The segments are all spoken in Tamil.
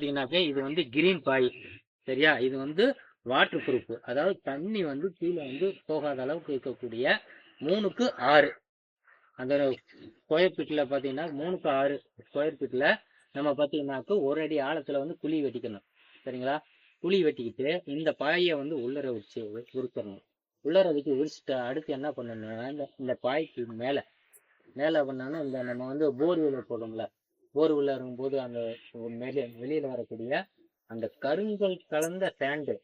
பார்த்தீங்கன்னாக்க இது வந்து கிரீன் பாய் சரியா? இது வந்து வாட்டர் ப்ரூஃப் அதாவது தண்ணி வந்து கீழே வந்து போகாத அளவுக்கு இருக்கக்கூடிய மூணுக்கு ஆறு. அந்த ஸ்கொயர் ஃபீட்டில் பார்த்தீங்கன்னா மூணுக்கு ஆறு ஸ்கொயர் ஃபீட்டில் நம்ம பார்த்தீங்கன்னாக்க ஒரு அடி ஆழத்தில் வந்து குழி வெட்டிக்கணும். சரிங்களா? குழி வெட்டிக்கிட்டு இந்த பாயை வந்து உள்ளர வச்சு உருக்கணும் உள்ளர வச்சு உரிச்சிட்டு அடுத்து என்ன பண்ணணும்னா இந்த இந்த பாய்க்கு மேலே. மேலே பண்ணோன்னா இந்த நம்ம வந்து போர் உள்ள போர் உள்ள இருக்கும்போது அந்த மேலே வெளியில் வரக்கூடிய அந்த கருங்கல் கலந்த சேண்டு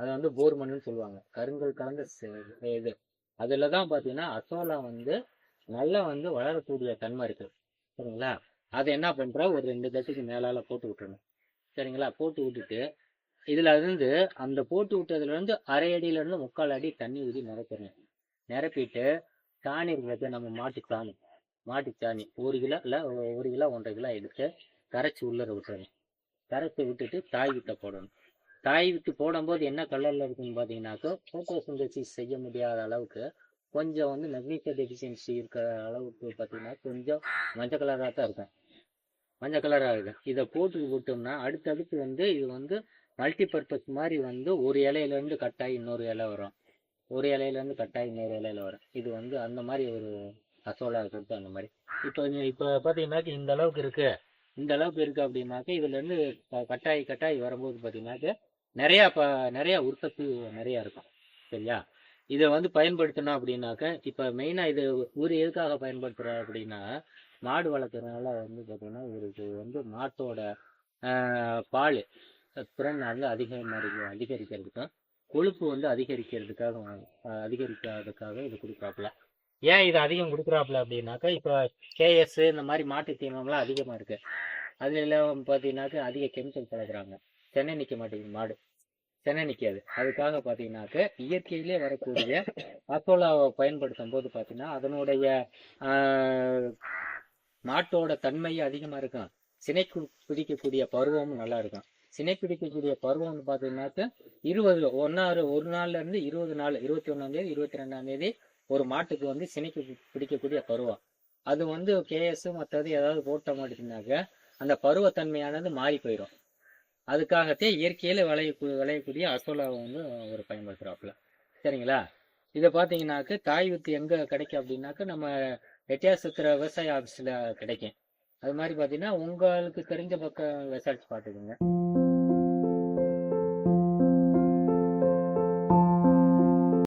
அதை வந்து போர் மண்ணுன்னு சொல்லுவாங்க. கருங்கல் கலந்த இது. அதில் தான் பார்த்தீங்கன்னா அசோலா வந்து நல்லா வந்து வளரக்கூடிய தன்மை இருக்கு. சரிங்களா? அதை என்ன பண்ணுற ஒரு ரெண்டு தட்டுக்கு மேலால போட்டு விட்டுறணும். சரிங்களா? போட்டு விட்டுட்டு இதுல இருந்து அந்த போட்டு விட்டதுல இருந்து அரை அடியில இருந்து முக்கால் அடி தண்ணி ஊதி நிரப்பிடணும் நிரப்பிட்டு சாணி இருக்கிறது நம்ம மாட்டு சாணி மாட்டு சாணி ஒரு கிலோ இல்லை ஒரு கிலோ ஒன்றரை கிலோ எடுத்து கரைச்சி உள்ளர விட்டுறணும். கரைச்சி விட்டுட்டு தாய் விட்ட போடணும். தாய் விட்டு போடும்போது என்ன கலரில் இருக்குன்னு பார்த்தீங்கன்னாக்கா ஃபோட்டோசிந்தசிஸ் செய்ய முடியாத அளவுக்கு கொஞ்சம் வந்து மெக்னீசியம் டெஃபிஷியன்சி இருக்கிற அளவுக்கு பார்த்தீங்கன்னா கொஞ்சம் மஞ்சள் கலராக தான் இருக்கும். மஞ்சள் கலராக இருக்கும். இதை போட்டு விட்டோம்னா அடுத்தடுத்து வந்து இது வந்து மல்டி பர்பஸ் மாதிரி வந்து ஒரு இலையிலேருந்து கட்டாகி இன்னொரு இலை வரும். ஒரு இலையிலேருந்து கட்டாகி இன்னொரு இலையில வரும். இது வந்து அந்த மாதிரி ஒரு அசோலா இருக்கிறது அந்த மாதிரி. இப்போ இப்போ பார்த்தீங்கன்னாக்க இந்த அளவுக்கு இருக்கு. இந்த அளவுக்கு இருக்கு அப்படின்னாக்க இதுலேருந்து கட்டாயி கட்டாயி வரும்போது பார்த்தீங்கன்னாக்க நிறையா ப நிறையா உற்பத்தி நிறையா இருக்கும். சரியா? இதை வந்து பயன்படுத்தணும் அப்படின்னாக்க இப்போ மெயினாக இது ஒரு எதுக்காக பயன்படுத்துகிறோம் அப்படின்னா மாடு வளர்க்குறதுனால வந்து பார்த்தீங்கன்னா இவருக்கு வந்து மாட்டோட பால் திறன் வந்து அதிகமாக அதிகரிக்கிறதுக்கும் கொழுப்பு வந்து அதிகரிக்கிறதுக்காக அதிகரிக்காததுக்காக இது கொடுக்குறாப்புல ஏன் இது அதிகம் கொடுக்குறாப்புல அப்படின்னாக்கா இப்போ கேஎஸ் இந்த மாதிரி மாட்டு தீவனம்லாம் அதிகமாக இருக்கு. அதுல பார்த்தீங்கன்னாக்க அதிக கெமிக்கல் கலக்குறாங்க. சென்னை நிற்க மாட்டேங்குது மாடு. சென்னை நிற்காது அதுக்காக பார்த்தீங்கன்னாக்க இயற்கையிலே வரக்கூடிய அசோலாவை பயன்படுத்தும் போது பார்த்தீங்கன்னா அதனுடைய ஆஹ், மாட்டோட தன்மையும் அதிகமாக இருக்கும். சினை கு- பிடிக்கக்கூடிய பருவமும் நல்லா இருக்கும். சினை பிடிக்கக்கூடிய பருவம்னு பார்த்தீங்கன்னாக்க இருபது ஒன்னாறு ஒரு நாள்ல இருந்து இருபது நாள் இருபத்தி ஒன்றாம் தேதி இருபத்தி ரெண்டாம் தேதி ஒரு மாட்டுக்கு வந்து சினைக்கு பிடிக்கக்கூடிய பருவம். அது வந்து கேஎஸ் மற்றது ஏதாவது போட்ட மாட்டேங்குனாக்க அந்த பருவத்தன்மையானது மாறி போயிடும் அதுக்காகத்தே இயற்கையில விளைய விளையக்கூடிய அசோலாவை வந்து அவர் பயன்படுத்துறாப்புல. சரிங்களா? இதை பார்த்தீங்கன்னாக்க தாய் வித்து எங்க கிடைக்கும் அப்படின்னாக்க நம்ம வெட்டியாசத்திர விவசாய ஆஃபீஸில் கிடைக்கும். அது மாதிரி பார்த்தீங்கன்னா உங்களுக்கு தெரிஞ்ச பக்கம் விசாரிச்சு பார்த்துக்கோங்க.